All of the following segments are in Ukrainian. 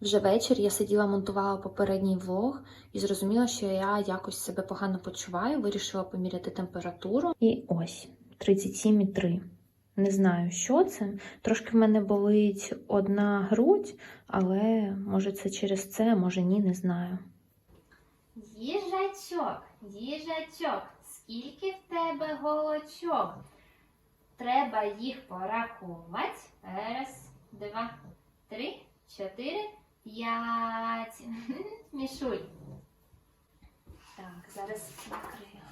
Вже вечір я сиділа, монтувала попередній влог і зрозуміла, що я якось себе погано почуваю. Вирішила поміряти температуру. І ось 37,3. Не знаю, що це. Трошки в мене болить одна грудь, але може це через це, може ні, не знаю. Їжачок, їжачок, скільки в тебе голочок? Треба їх порахувати. Раз, два, три, чотири, п'ять. Мішуль. Так, зараз накрию.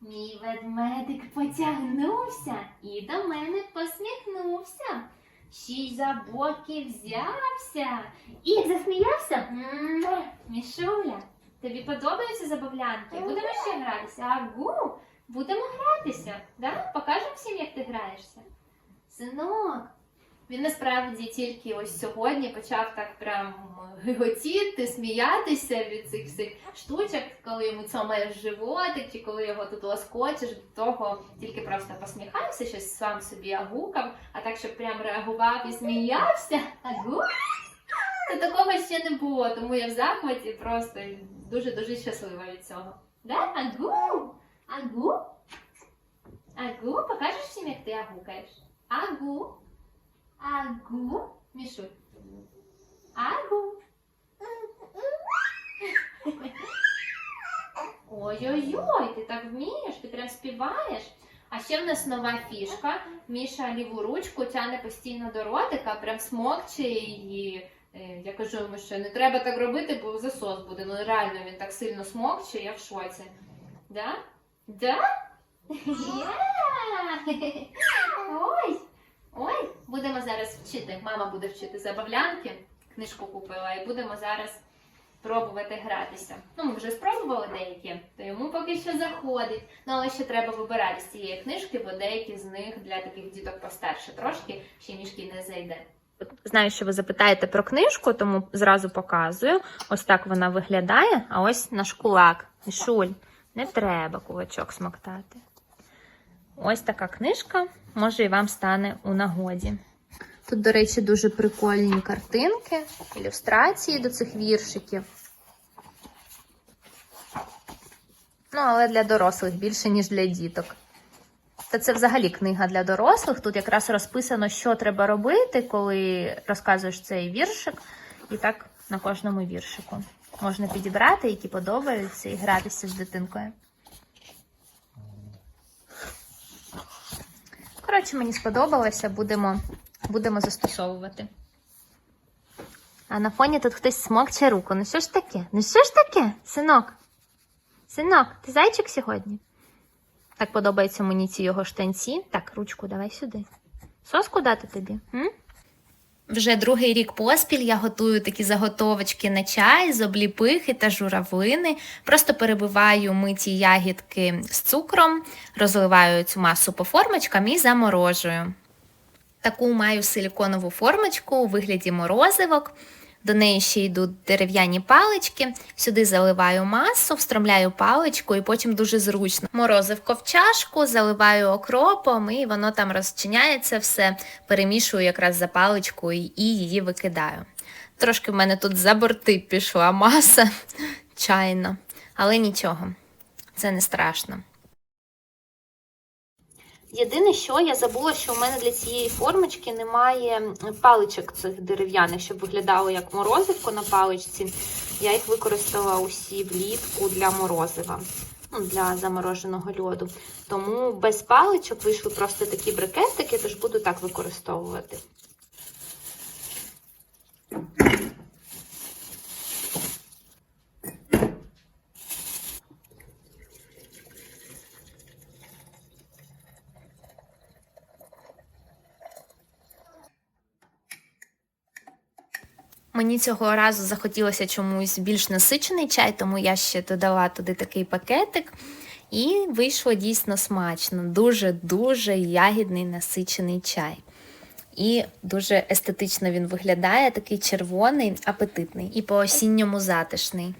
Мій ведмедик потягнувся і до мене посміхнувся. Ще й за боки взявся. І засміявся. Мішуля, тобі подобаються забавлянки? Будемо ще гратися? Агу, будемо гратися. Да? Покажемо всім, як ти граєшся. Синок. Він насправді тільки ось сьогодні почав так прям гиготіти, сміятися від цих всіх штучок, коли йому цьомаєш животик, чи коли його тут лоскочеш, до того тільки просто посміхався, щось сам собі агукав, а так, щоб прям реагував і сміявся. Агу? То такого ще не було, тому я в захваті просто дуже-дуже щаслива від цього. Да? Агу? Агу? Агу? Покажеш всім, як ти агукаєш? Агу? Агу? Мішуль. Агу. Ой-ой-ой, ти так вмієш, ти прям співаєш. А ще в нас нова фішка. Міша ліву ручку тягне постійно до ротика, прям смокче її. Е, Я кажу йому, що не треба так робити, бо засос буде. Ну реально він так сильно смокче, я в шоці. Да? Да? Я! Ой! Ой, будемо зараз вчити. Мама буде вчити забавлянки. Книжку купила, і будемо зараз пробувати гратися. Ну, ми вже спробували деякі, то йому поки що заходить. Ну, але ще треба вибирати з цієї книжки, бо деякі з них для таких діток постарше трошки ще мішки не зайде. Знаю, що ви запитаєте про книжку, тому зразу показую. Ось так вона виглядає, а ось наш кулак. Мішуль, не треба кулачок смоктати. Ось така книжка, може і вам стане у нагоді. Тут, до речі, дуже прикольні картинки, ілюстрації до цих віршиків. Ну, але для дорослих більше, ніж для діток. Та це взагалі книга для дорослих. Тут якраз розписано, що треба робити, коли розказуєш цей віршик. І так на кожному віршику. Можна підібрати, які подобаються, і гратися з дитинкою. Коротше, мені сподобалося, будемо, будемо застосовувати. А на фоні тут хтось смокче руку. Ну що ж таке? Ну що ж таке, синок? Синок, ти зайчик сьогодні? Так подобаються мені ці його штанці. Так, ручку давай сюди. Соску дати тобі? М? Вже другий рік поспіль я готую такі заготовочки на чай з обліпихи та журавини. Просто перебиваю миті ягідки з цукром, розливаю цю масу по формочкам і заморожую. Таку маю силіконову формочку у вигляді морозивок. До неї ще йдуть дерев'яні палички. Сюди заливаю масу, встромляю паличку і потім дуже зручно. Морозивко в чашку, заливаю окропом, і воно там розчиняється все, перемішую якраз за паличкою і її викидаю. Трошки в мене тут за борти пішла маса чайна, але нічого, це не страшно. Єдине, що я забула, що у мене для цієї формочки немає паличок цих дерев'яних, щоб виглядало як морозивко на паличці. Я їх використала усі влітку для морозива, ну, для замороженого льоду. Тому без паличок вийшли просто такі брикетики, тож буду так використовувати. Мені цього разу захотілося чомусь більш насичений чай, тому я ще додала туди такий пакетик. І вийшло дійсно смачно. Дуже-дуже ягідний насичений чай. І дуже естетично він виглядає, такий червоний, апетитний і по-осінньому затишний.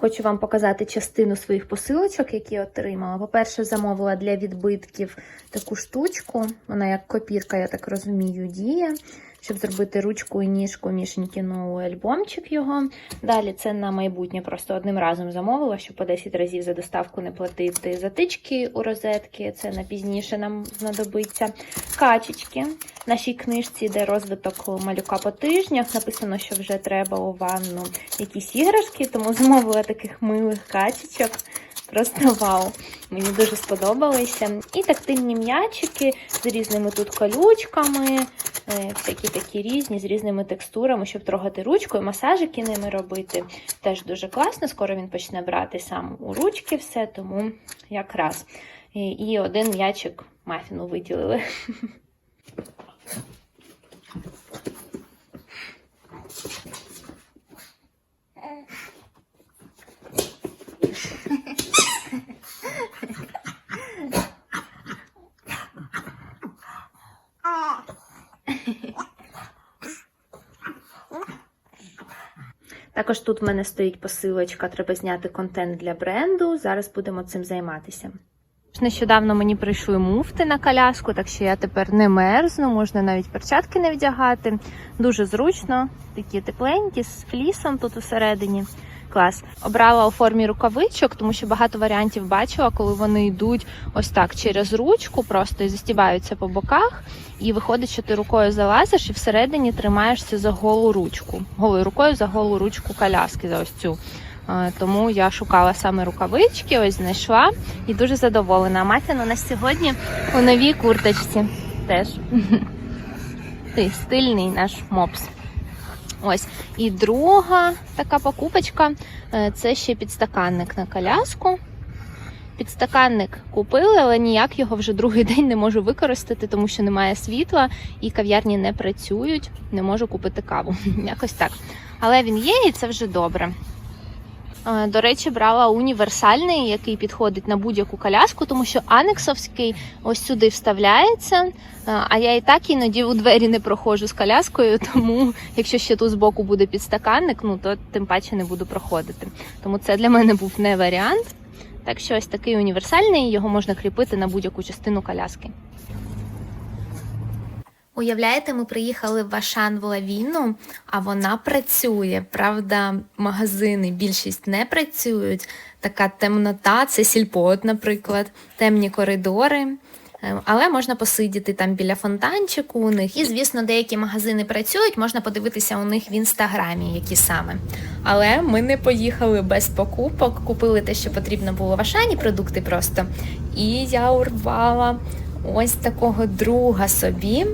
Хочу вам показати частину своїх посилочок, які отримала. По-перше, замовила для відбитків таку штучку. Вона як копірка, я так розумію, діє. Щоб зробити ручку і ніжку Мішеньки новий альбомчик його. Далі це на майбутнє просто одним разом замовила, щоб по 10 разів за доставку не платити затички у розетки. Це на пізніше нам знадобиться. Качечки. В нашій книжці, де розвиток малюка по тижнях, написано, що вже треба у ванну якісь іграшки, тому замовила таких милих качечок. Просто вау! Мені дуже сподобалися. І тактильні м'ячики з різними тут колючками, е, всякі такі різні, з різними текстурами, щоб трогати ручкою, масажики ними робити. Теж дуже класно. Скоро він почне брати сам у ручки все, тому якраз. І, і один м'ячик мафіну виділили. Також тут в мене стоїть посилочка, треба зняти контент для бренду. Зараз будемо цим займатися. Нещодавно мені прийшли муфти на коляску, так що я тепер не мерзну, можна навіть перчатки не вдягати. Дуже зручно, такі тепленькі, з флісом тут усередині. Клас. Обрала у формі рукавичок, тому що багато варіантів бачила, коли вони йдуть ось так через ручку, просто і застібаються по боках. І виходить, що ти рукою залазиш і всередині тримаєшся за голу ручку. Голою рукою за голу ручку коляски, за ось цю. Е, Тому я шукала саме рукавички, ось знайшла і дуже задоволена. А Мафін у нас сьогодні у новій курточці теж. Ти стильний наш мопс. Ось. І друга така покупочка е, це ще підстаканник на коляску. Підстаканник купили, але ніяк його вже другий день не можу використати, тому що немає світла і кав'ярні не працюють. Не можу купити каву. Якось так. Але він є, і це вже добре. Е, До речі, брала універсальний, який підходить на будь-яку коляску, тому що анексовський ось сюди вставляється. е, А я і так іноді у двері не проходжу з коляскою, тому якщо ще тут збоку буде підстаканник, ну то тим паче не буду проходити. Тому це для мене був не варіант. Так що ось такий універсальний, його можна кріпити на будь-яку частину коляски. Уявляєте, ми приїхали в Ашан в Лавіну, а вона працює. Правда, магазини більшість не працюють. Така темнота, це сільпо, от, наприклад, темні коридори. Е, Але можна посидіти там біля фонтанчику у них. І, звісно, деякі магазини працюють, можна подивитися у них в інстаграмі, які саме. Але ми не поїхали без покупок, купили те, що потрібно було в Ашані, продукти просто. І я урвала ось такого друга собі.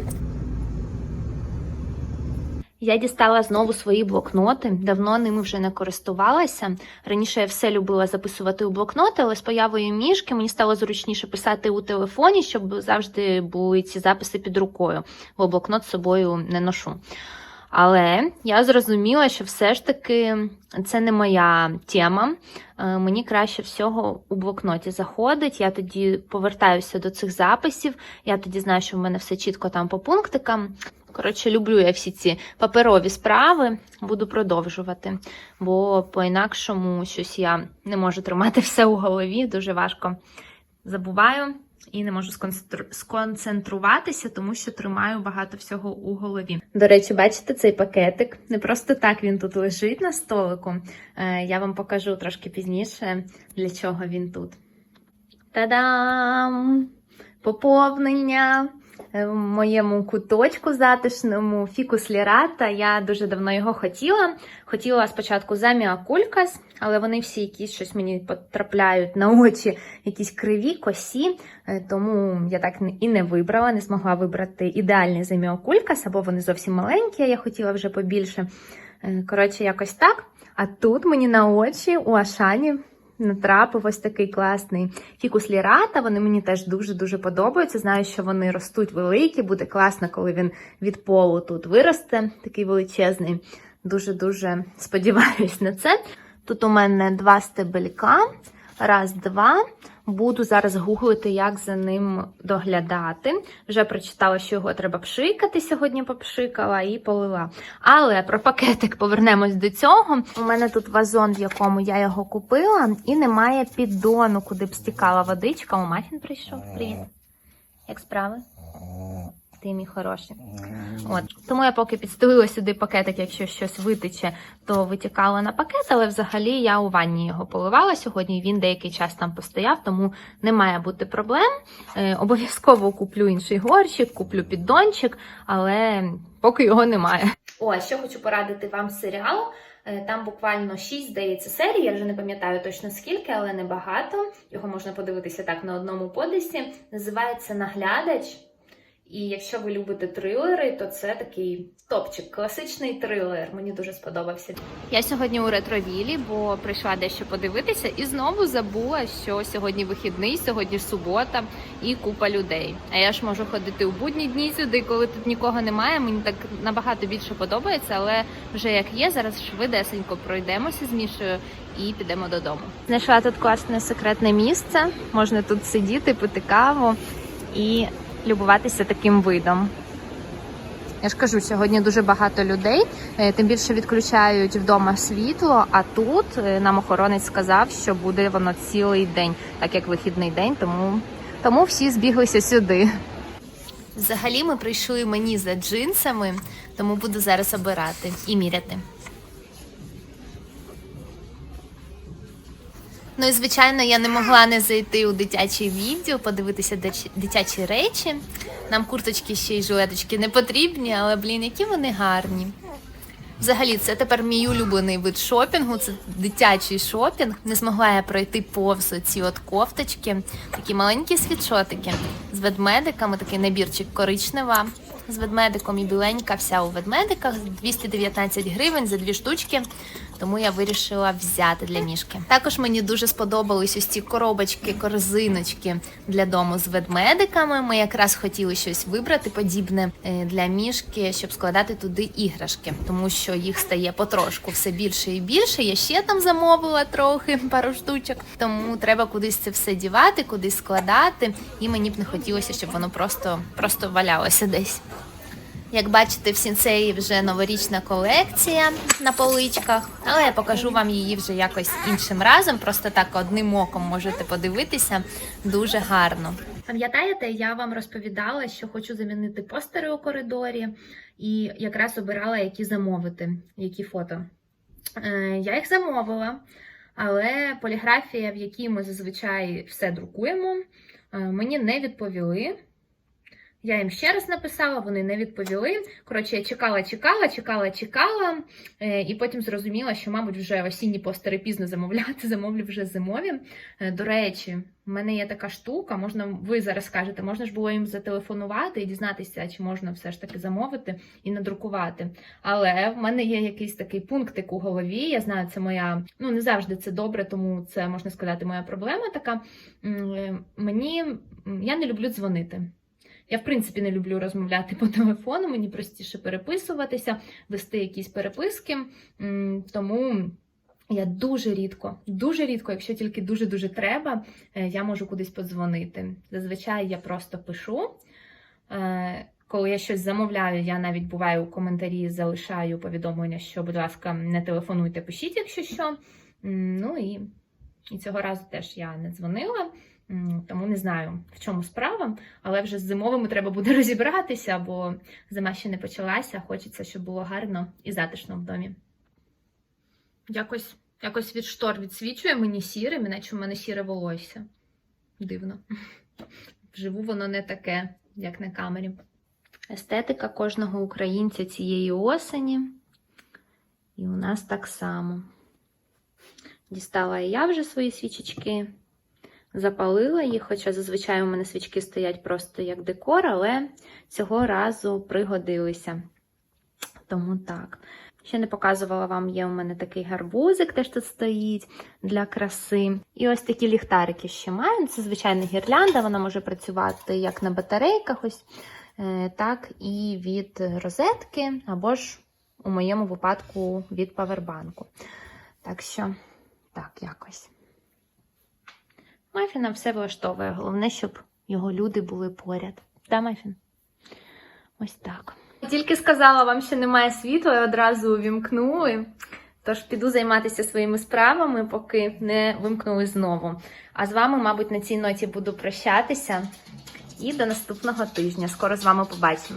Я дістала знову свої блокноти. Давно ними вже не користувалася. Раніше я все любила записувати у блокноти, але з появою мішки мені стало зручніше писати у телефоні, щоб завжди були ці записи під рукою, бо блокнот з собою не ношу. Але я зрозуміла, що все ж таки це не моя тема. Е, Мені краще всього у блокноті заходить. Я тоді повертаюся до цих записів. Я тоді знаю, що в мене все чітко там по пунктикам. Коротше, люблю я всі ці паперові справи, буду продовжувати, бо по-інакшому щось я не можу тримати все у голові, дуже важко забуваю і не можу сконцентруватися, тому що тримаю багато всього у голові. До речі, бачите цей пакетик? Не просто так він тут лежить на столику. Е, Я вам покажу трошки пізніше, для чого він тут. Та-дам! Поповнення в моєму куточку затишному фікус лірата. Я дуже давно його хотіла. Хотіла спочатку заміакулькас, але вони всі якісь щось мені потрапляють на очі, якісь криві, косі. Е, Тому я так і не вибрала, не змогла вибрати ідеальний заміакулькас, або вони зовсім маленькі, я хотіла вже побільше. Е, Коротше, якось так. А тут мені на очі у Ашані натрапив ось такий класний фікус лірата. Вони мені теж дуже-дуже подобаються. Знаю, що вони ростуть великі, буде класно, коли він від полу тут виросте, такий величезний. Дуже-дуже сподіваюсь на це. Тут у мене два стебелька. Раз, два. Буду зараз гуглити, як за ним доглядати. Вже прочитала, що його треба пшикати. Сьогодні попшикала і полила. Але про пакетик повернемось до цього. У мене тут вазон, в якому я його купила, і немає піддону, куди б стікала водичка. О, мафін прийшов. Привіт. Як справи? Ти мій хороший. От тому я поки підстелила сюди пакетик, якщо щось витече, то витікала на пакет, але взагалі я у ванні його поливала сьогодні. Він деякий час там постояв, тому не має бути проблем. Е, обов'язково куплю інший горщик, куплю піддончик, але поки його немає. О, а ще хочу порадити вам серіал. Е, Там буквально 6, здається, серій, я вже не пам'ятаю точно скільки, але небагато. Його можна подивитися так на одному подисі. Називається Наглядач. І якщо ви любите трилери, то це такий топчик, класичний трилер. Мені дуже сподобався. Я сьогодні у ретровілі, бо прийшла дещо подивитися, і знову забула, що сьогодні вихідний, сьогодні субота і купа людей. А я ж можу ходити у будні дні сюди, коли тут нікого немає. Мені так набагато більше подобається, але вже як є, зараз швидесенько пройдемося з Мішою і підемо додому. Знайшла тут класне секретне місце. Можна тут сидіти, пити каву і любуватися таким видом. Я ж кажу, сьогодні дуже багато людей, е, тим більше відключають вдома світло, а тут е, нам охоронець сказав, що буде воно цілий день, так як вихідний день, тому, тому всі збіглися сюди. Взагалі ми прийшли мені за джинсами, тому буду зараз обирати і міряти. Ну і звичайно, я не могла не зайти у дитячий відділ, подивитися дитячі речі. Нам курточки ще й жилеточки не потрібні, але блін, які вони гарні. Взагалі, це тепер мій улюблений вид шопінгу. Це дитячий шопінг. Не змогла я пройти повз ці от кофточки, такі маленькі світшотики з ведмедиками, такий набірчик коричнева. З ведмедиком і біленька вся у ведмедиках 219 гривень за дві штучки. Тому я вирішила взяти для мішки. Також мені дуже сподобались ось ці коробочки, корзиночки для дому з ведмедиками. Ми якраз хотіли щось вибрати подібне е, для мішки, щоб складати туди іграшки, тому що їх стає потрошку все більше і більше. Я ще там замовила трохи пару штучок. Тому треба кудись це все дівати, кудись складати. І мені б не хотілося, щоб воно просто, просто валялося десь. Як бачите, в сінцеї вже новорічна колекція на поличках, але я покажу вам її вже якось іншим разом. Просто так одним оком можете подивитися дуже гарно. Пам'ятаєте, я вам розповідала, що хочу замінити постери у коридорі, і якраз обирала, які замовити, які фото. Е, я їх замовила, але поліграфія, в якій ми зазвичай все друкуємо, е, мені не відповіли. Я їм ще раз написала, вони не відповіли. Коротше, я чекала, чекала, чекала, чекала, е, і потім зрозуміла, що, мабуть, вже осінні постери пізно замовляти, замовлю вже зимові. Е, До речі, в мене є така штука, можна, ви зараз скажете, можна ж було їм зателефонувати і дізнатися, чи можна все ж таки замовити і надрукувати. Але в мене є якийсь такий пунктик у голові. Я знаю, це моя, ну не завжди це добре, тому це можна сказати, моя проблема така. Е, Мені я не люблю дзвонити. Я, в принципі, не люблю розмовляти по телефону, мені простіше переписуватися, вести якісь переписки. Тому я дуже рідко, дуже рідко, якщо тільки дуже-дуже треба, е, я можу кудись подзвонити. Зазвичай я просто пишу. Е, Коли я щось замовляю, я навіть буваю у коментарі залишаю повідомлення, що, будь ласка, не телефонуйте, пишіть, якщо що. Ну і, і цього разу теж я не дзвонила. Тому не знаю, в чому справа, але вже з зимовими треба буде розібратися, бо зима ще не почалася. Хочеться, щоб було гарно і затишно в домі. Якось, якось від штор відсвічує мені сірим, іначе в мене сіре волосся. Дивно. Вживу воно не таке, як на камері. Естетика кожного українця цієї осені. І у нас так само. Дістала і я вже свої свічечки. Запалила їх, хоча зазвичай у мене свічки стоять просто як декор, але цього разу пригодилися. Тому так. Ще не показувала вам, є у мене такий гарбузик, теж тут стоїть для краси. І ось такі ліхтарики ще маю. Це звичайна гірлянда, вона може працювати як на батарейках, ось, е, так і від розетки, або ж у моєму випадку від павербанку. Так що, так, якось. Мафіна все влаштовує. Головне, щоб його люди були поряд. Да, Мафін? Ось так. Тільки сказала вам, що немає світла, і одразу увімкнули. Тож піду займатися своїми справами, поки не вимкнули знову. А з вами, мабуть, на цій ноті буду прощатися. і до наступного тижня. Скоро з вами побачимо.